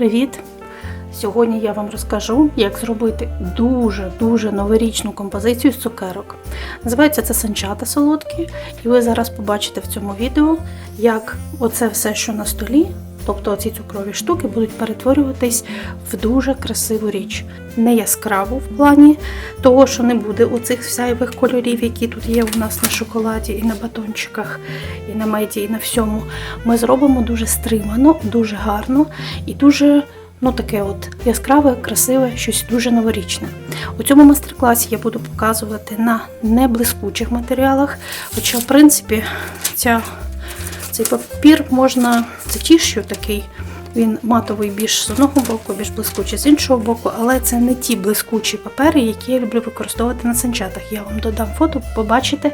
Привіт! Сьогодні я вам розкажу, як зробити дуже-дуже новорічну композицію з цукерок. Називається це санчата солодкі, і ви зараз побачите в цьому відео, як оце все, що на столі, тобто ці цукрові штуки, будуть перетворюватись в дуже красиву річ. Не яскраву в плані того, що не буде оцих всяйвих кольорів, які тут є у нас на шоколаді, і на батончиках, і на меді, і на всьому. Ми зробимо дуже стримано, дуже гарно і дуже ну таке от яскраве, красиве, щось дуже новорічне. У цьому майстер-класі я буду показувати на неблискучих матеріалах, хоча, в принципі, ця, цей папір можна, це тішю такий. Він матовий більш з одного боку, більш блискучий з іншого боку, але це не ті блискучі папери, які я люблю використовувати на санчатах. Я вам додам фото, побачите,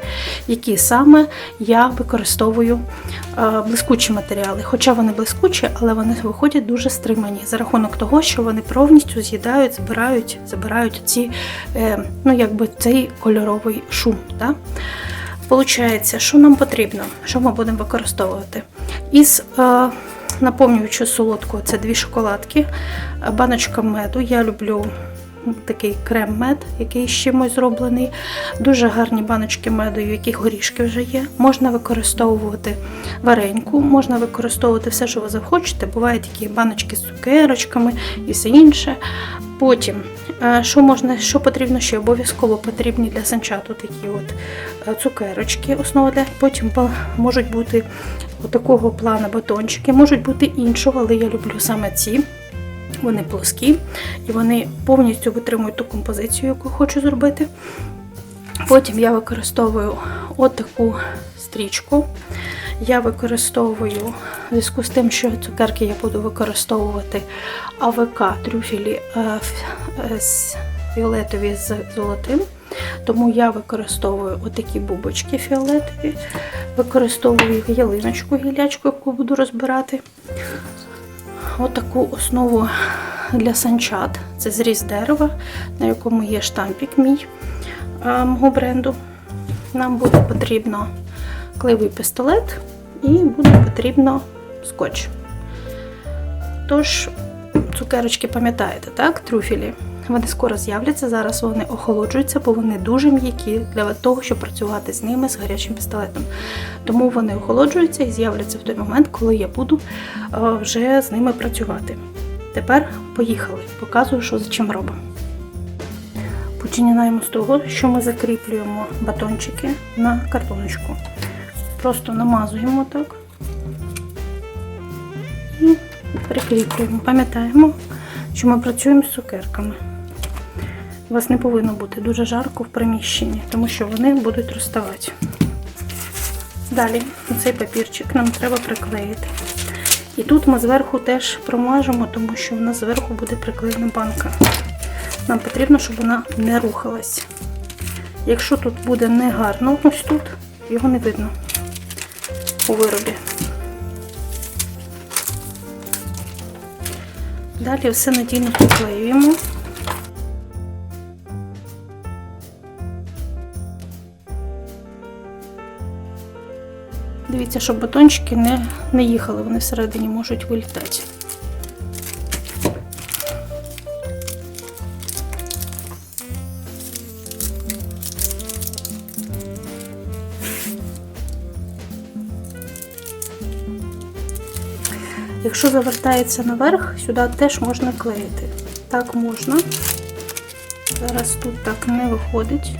які саме я використовую е, блискучі матеріали. Хоча вони блискучі, але вони виходять дуже стримані за рахунок того, що вони повністю з'їдають, збирають, забирають ці, е, ну якби цей кольоровий шум. Да? Получається, що нам потрібно, що ми будемо використовувати? Із е, наповнюючи солодку, це дві шоколадки, баночка меду. Я люблю такий крем-мед, який з чимось зроблений. Дуже гарні баночки меду, в яких горішки вже є. Можна використовувати вареньку, можна використовувати все, що ви захочете. Бувають такі баночки з цукерочками і все інше. Потім, що можна, що потрібно ще обов'язково потрібні для санчату такі от е, цукерочки, основа для потім можуть бути такого плану батончики, можуть бути іншого, але я люблю саме ці. Вони плоскі і вони повністю витримують ту композицію, яку хочу зробити. Потім я використовую отаку стрічку. Я використовую, в зв'язку з тим, що цукерки я буду використовувати АВК трюфелі е, е, фіолетові з золотим. Тому я використовую отакі бубочки фіолетові, використовую ялиночку, гілячку, яку буду розбирати. Отаку основу для санчат. Це зріз дерева, на якому є штампік мій мого бренду. Нам буде потрібно клеєвий пістолет і буде потрібно скотч. Тож, цукерочки пам'ятаєте, так? Трюфелі. Вони скоро з'являться, зараз вони охолоджуються, бо вони дуже м'які для того, щоб працювати з ними з гарячим пістолетом. Тому вони охолоджуються і з'являться в той момент, коли я буду е, вже з ними працювати. Тепер поїхали, показую, що за чим робимо. Починаємо з того, що ми закріплюємо батончики на картоночку. Просто намазуємо так і прикріплюємо. Пам'ятаємо, що ми працюємо з цукерками. У вас не повинно бути дуже жарко в приміщенні, тому що вони будуть розставати. Далі цей папірчик нам треба приклеїти. І тут ми зверху теж промажемо, тому що в нас зверху буде приклеєна банка. Нам потрібно, щоб вона не рухалась. Якщо тут буде негарно, ось тут, його не видно у виробі. Далі все надійно приклеюємо. Дивіться, щоб батончики не, не їхали, вони всередині можуть вилітати. Якщо завертається наверх, сюди теж можна клеїти. Так можна. Зараз тут так не виходить.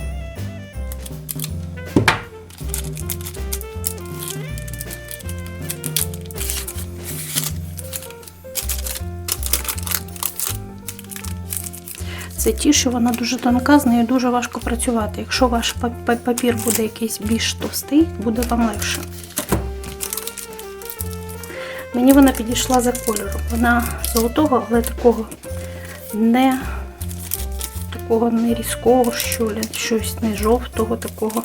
Це ті, що вона дуже тонка, з нею дуже важко працювати. Якщо ваш па- па- папір буде якийсь більш товстий, буде вам легше. Мені вона підійшла за кольором. Вона золотого, але такого не такого не різкого, що щось не жовтого, такого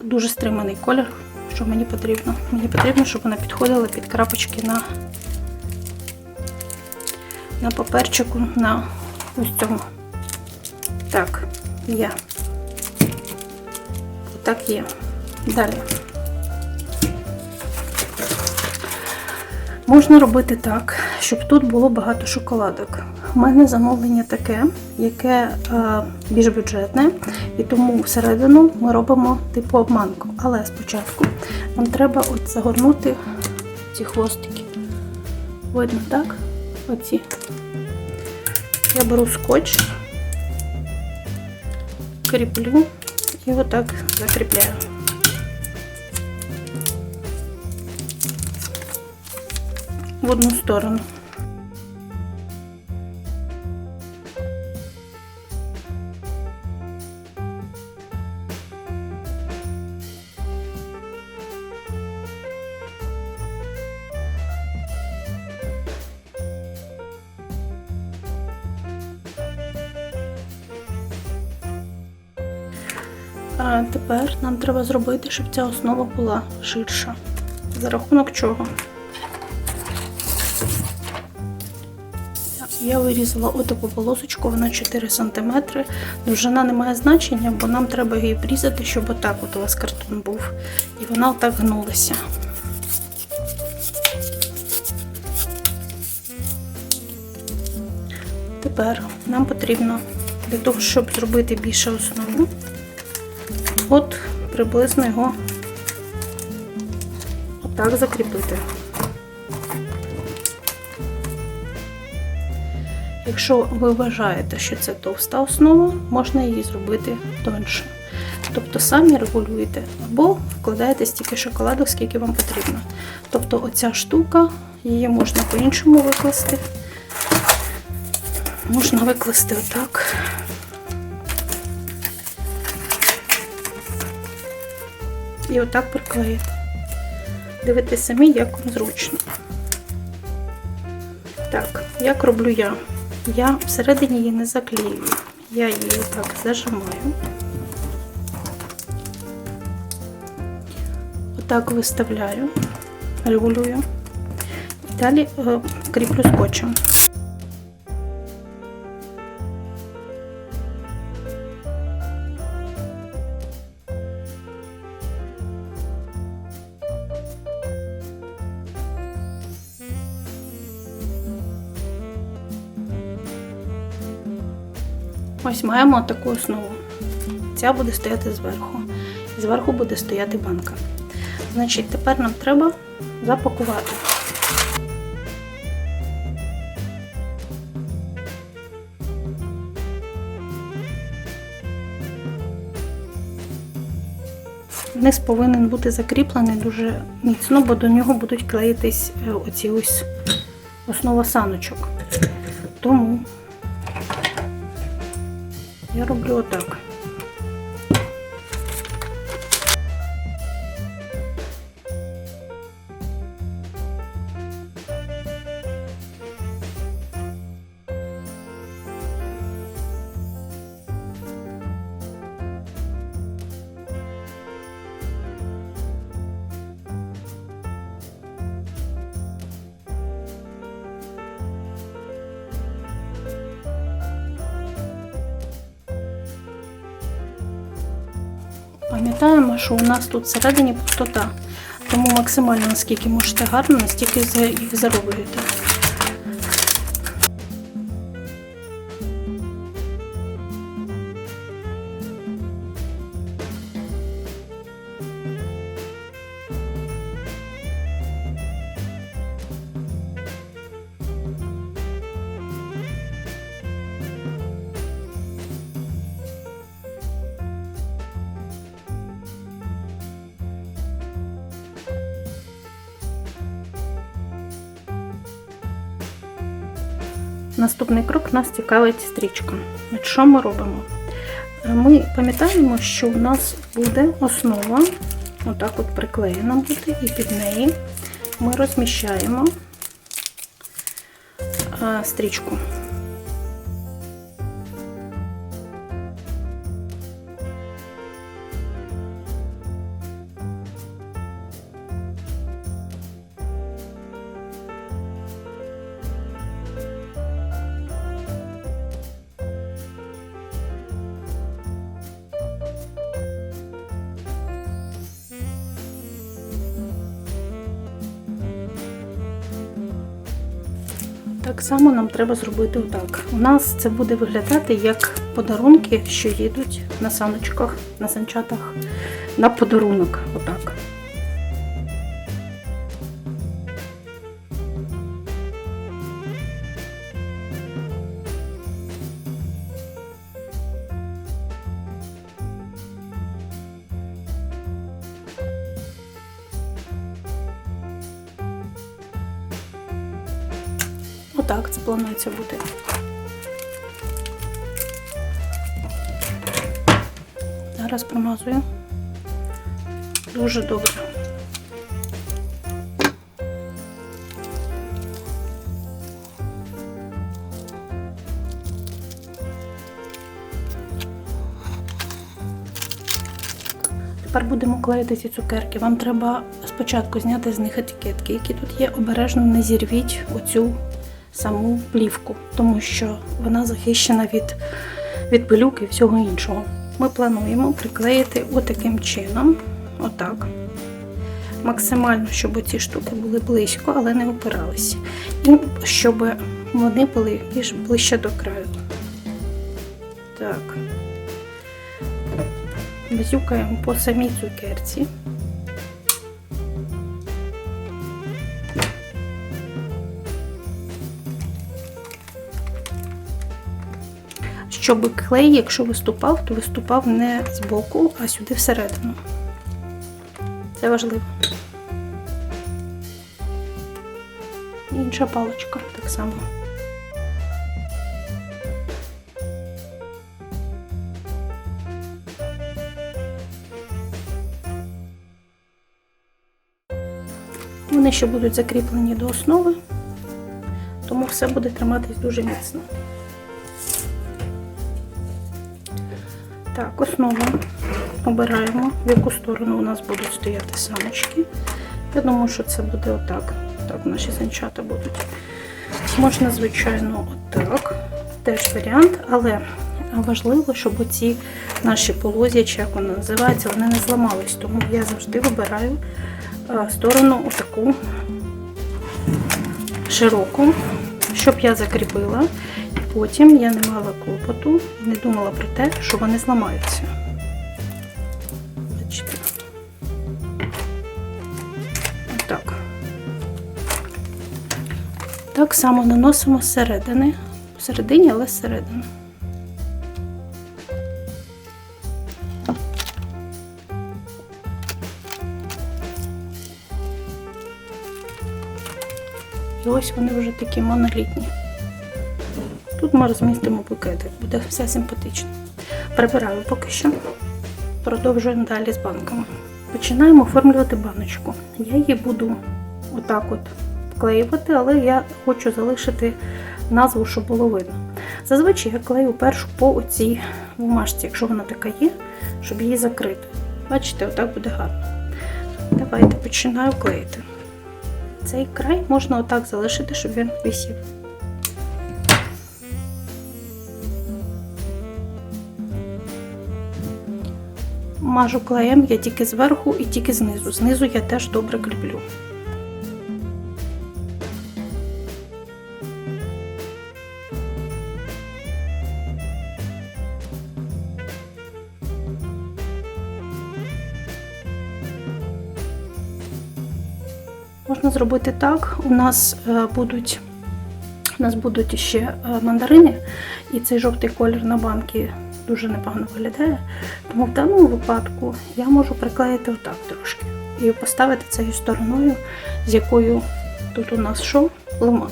дуже стриманий колір. Що мені потрібно? Мені потрібно, щоб вона підходила під крапочки на, на паперчику на ось цьому. Так, є. Отак є. Далі. Можна робити так, щоб тут було багато шоколадок. У мене замовлення таке, яке е, більш бюджетне, і тому всередину ми робимо типу обманку. Але спочатку нам треба от загорнути ці хвостики. Видно, так? Оці. Я беру скотч, кріплю і отак закріпляю. В одну сторону. А тепер нам треба зробити, щоб ця основа була ширша. За рахунок чого? Я вирізала отаку полосочку, вона 4 см. Довжина не має значення, бо нам треба її врізати, щоб отак от у вас картон був. І вона отак гнулася. Тепер нам потрібно для того, щоб зробити більше основу, от приблизно його отак закріпити. Якщо ви вважаєте, що це товста основа, можна її зробити тоньше. Тобто самі регулюєте або вкладаєте стільки шоколадок, скільки вам потрібно. Тобто оця штука, її можна по-іншому викласти. Можна викласти отак. І отак приклеїти. Дивитесь самі, як вам зручно. Так, як роблю я? Я всередині її не заклею. Я її так зажимаю. Отак виставляю, регулюю. І далі е, кріплю скотчем. Ось маємо таку основу. Ця буде стояти зверху. Зверху буде стояти банка. Значить, тепер нам треба запакувати. Низ повинен бути закріплений дуже міцно, бо до нього будуть клеїтись е, оці ось основа саночок. Тому я роблю отак. Що у нас тут всередині пустота, тому максимально наскільки можете гарно, настільки їх зароблюєте. Наступний крок нас цікавить стрічка. От Що ми робимо? Ми пам'ятаємо, що у нас буде основа, отак от приклеєна буде, і під неї ми розміщаємо стрічку. Само нам треба зробити отак. У нас це буде виглядати як подарунки, що їдуть на саночках, на санчатах, на подарунок. Отак. Отак це планується бути. Зараз промазую. Дуже добре. Тепер будемо клеїти ці цукерки. Вам треба спочатку зняти з них етикетки, які тут є. Обережно не зірвіть оцю саму плівку, тому що вона захищена від, від пилюк і всього іншого. Ми плануємо приклеїти отаким чином, отак. Максимально, щоб ці штуки були близько, але не опиралися. І щоб вони були більш ближче до краю. Так. Базюкаємо по самій цукерці. Щоб клей, якщо виступав, то виступав не з боку, а сюди всередину. Це важливо. Інша паличка так само. Вони ще будуть закріплені до основи, тому все буде триматись дуже міцно. Так, основу обираємо, в яку сторону у нас будуть стояти самочки. Я думаю, що це буде отак. Так, наші санчата будуть. Можна, звичайно, отак. Теж варіант, але важливо, щоб оці наші полозя, чи як вони називаються, вони не зламались. Тому я завжди вибираю е, сторону отаку широку, щоб я закріпила. Потім я не мала клопоту і не думала про те, що вони зламаються. Бачите? Отак. Так само наносимо зсередини, всередині, але зсередини. І ось вони вже такі монолітні. Тут ми розмістимо букети, буде все симпатично. Прибираю поки що. Продовжуємо далі з банками. Починаємо оформлювати баночку. Я її буду отак от вклеювати, але я хочу залишити назву, щоб було видно. Зазвичай я клею першу по оцій бумажці, якщо вона така є, щоб її закрити. Бачите, отак буде гарно. Давайте починаю клеїти. Цей край можна отак залишити, щоб він висів. Мажу клеєм я тільки зверху і тільки знизу. Знизу я теж добре кріплю. Можна зробити так. У нас е, будуть у нас будуть ще е, мандарини, і цей жовтий колір на банки дуже непогано виглядає. Тому в даному випадку я можу приклеїти отак трошки і поставити цією стороною, з якою тут у нас що? Лимон.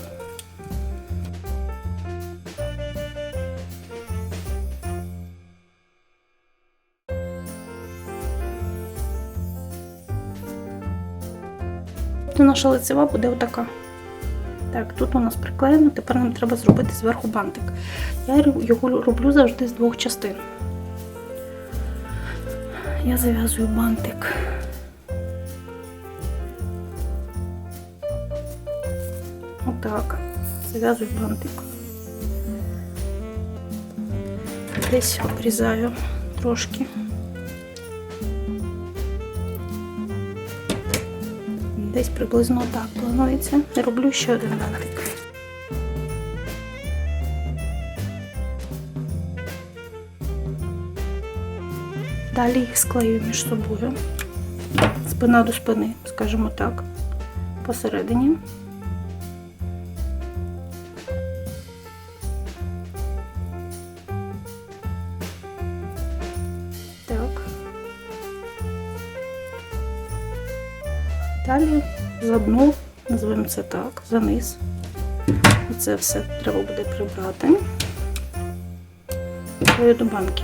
Наша лицева буде отака. Так, тут у нас приклеєно, тепер нам треба зробити зверху бантик. Я його роблю завжди з двох частин. Я зав'язую бантик. Отак. Зав'язую бантик. Десь обрізаю трошки. Десь приблизно так планується. Роблю ще один лактик. Далі їх склею між собою, спина до спини, скажімо так, посередині. Далі за дно, називаємо це так, за низ. Це все треба буде прибрати. До банки.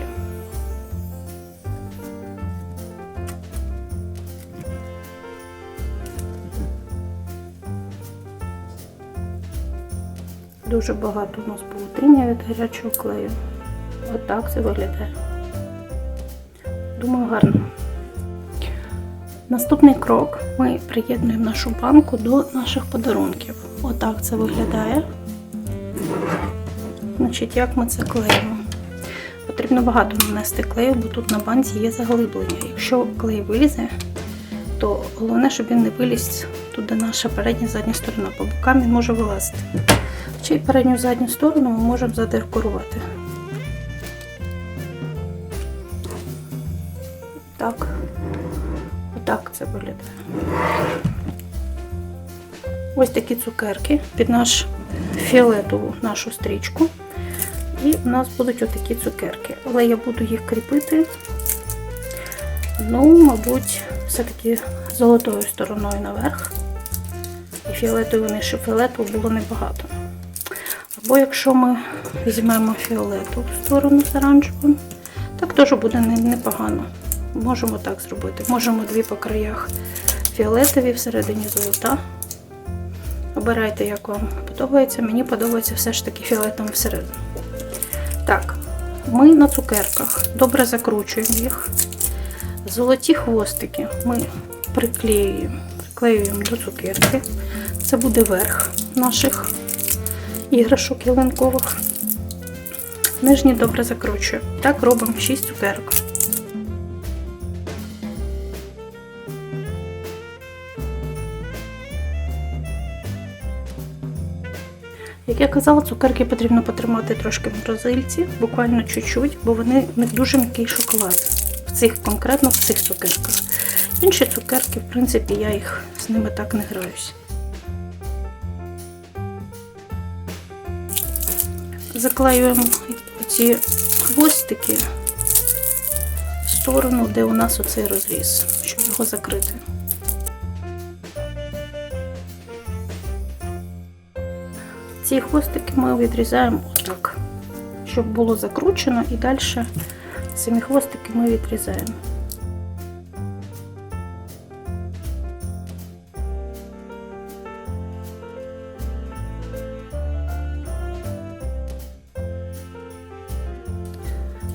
Дуже багато у нас було від гарячого клею. Отак це виглядає. Думаю, гарно. Наступний крок ми приєднуємо нашу банку до наших подарунків. Отак це виглядає. Значить, як ми це клеїмо? Потрібно багато нанести клею, бо тут на банці є заглиблення. Якщо клей вилізе, то головне, щоб він не виліз туди наша передня задня сторона. По бокам він може вилазити. Чи передню задню сторону ми можемо задекорувати. Це виглядає. Ось такі цукерки під наш фіолетову нашу стрічку. І у нас будуть отакі цукерки. Але я буду їх кріпити, ну, мабуть, все-таки золотою стороною наверх. І фіолетової не щоб фіолетову було небагато. Або якщо ми візьмемо фіолетову сторону з оранжевим, так теж буде непогано. Можемо так зробити. Можемо дві по краях фіолетові, всередині золота. Обирайте, як вам подобається. Мені подобається все ж таки фіолетовим всередину. Так, ми на цукерках добре закручуємо їх. Золоті хвостики ми приклеюємо, приклеюємо до цукерки. Це буде верх наших іграшок ялинкових. Нижні добре закручуємо. Так робимо 6 цукерок. Як я казала, цукерки потрібно потримати трошки в морозильці, буквально чуть-чуть, бо вони не дуже м'який шоколад. В цих конкретно в цих цукерках. Інші цукерки, в принципі, я їх з ними так не граюсь. Заклеюємо ці хвостики в сторону, де у нас оцей розріз, щоб його закрити. Ці хвостики ми відрізаємо отак, щоб було закручено, і далі самі хвостики ми відрізаємо.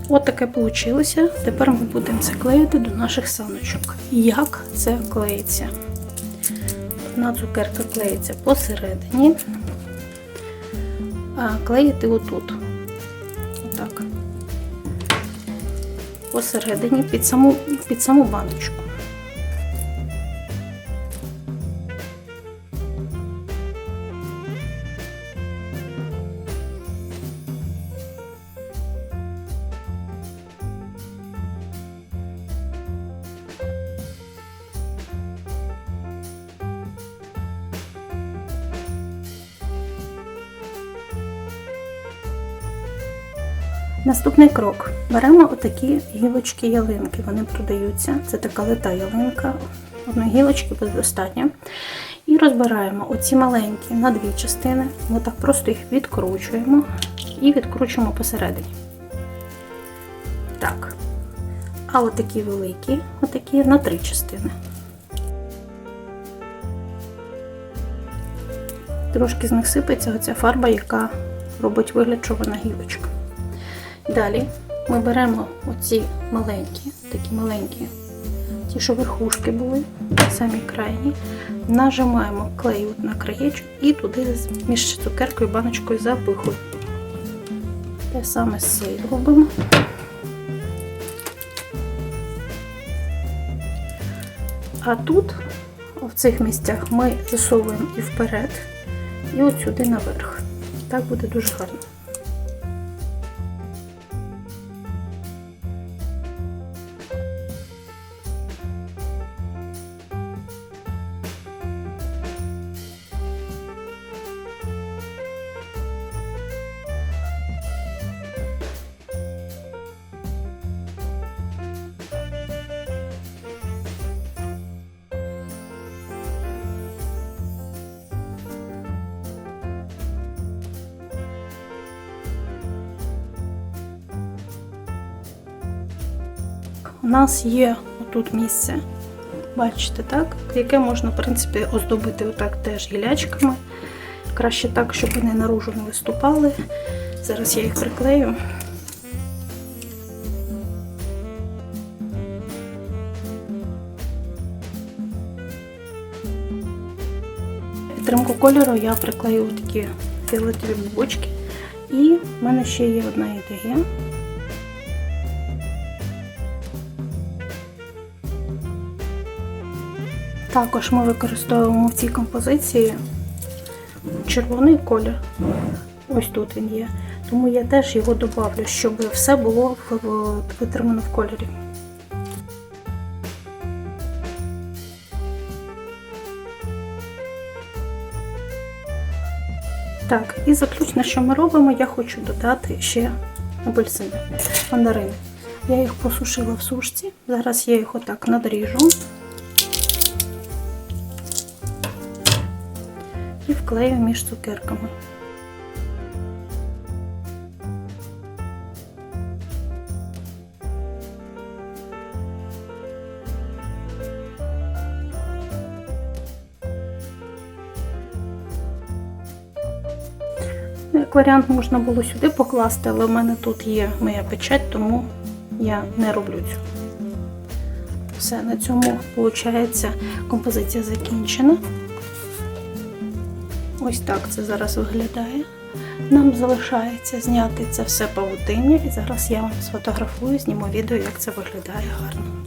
От таке вийшло. Тепер ми будемо це клеїти до наших саночок. Як це клеїться? Одна цукерка клеїться посередині клеїти отут. Отак. Посередині під саму, під саму баночку. Наступний крок. Беремо отакі гілочки ялинки. Вони продаються. Це така лита ялинка. Одної гілочки буде достатньо. І розбираємо оці маленькі на дві частини. Ми так просто їх відкручуємо і відкручуємо посередині. Так. А отакі великі, отакі на три частини. Трошки з них сипеться оця фарба, яка робить вигляд, що вона гілочка. Далі ми беремо оці маленькі, такі маленькі, ті, що верхушки були, самі крайні, нажимаємо клей на краєчок і туди між цукеркою і баночкою запихуємо. Те саме з цією робимо. А тут, в цих місцях, ми засовуємо і вперед, і от сюди наверх. Так буде дуже гарно. У нас є тут місце, бачите, так? Яке можна, в принципі, оздобити отак теж гілячками. Краще так, щоб вони наружу не виступали. Зараз я їх приклею. Підтримку кольору я приклею такі фіолетові бубочки. І в мене ще є одна ідея. Також ми використовуємо в цій композиції червоний колір. Ось тут він є. Тому я теж його додавлю, щоб все було витримано в кольорі. Так, і заключне, що ми робимо, я хочу додати ще апельсини, мандарини. Я їх посушила в сушці. Зараз я їх отак надріжу і вклею між цукерками. Ну, Як варіант можна було сюди покласти, але в мене тут є моя печать, тому я не роблю цього. Все, на цьому, виходить, композиція закінчена. Ось так це зараз виглядає. Нам залишається зняти це все павутиння, і зараз я вам сфотографую, зніму відео, як це виглядає гарно.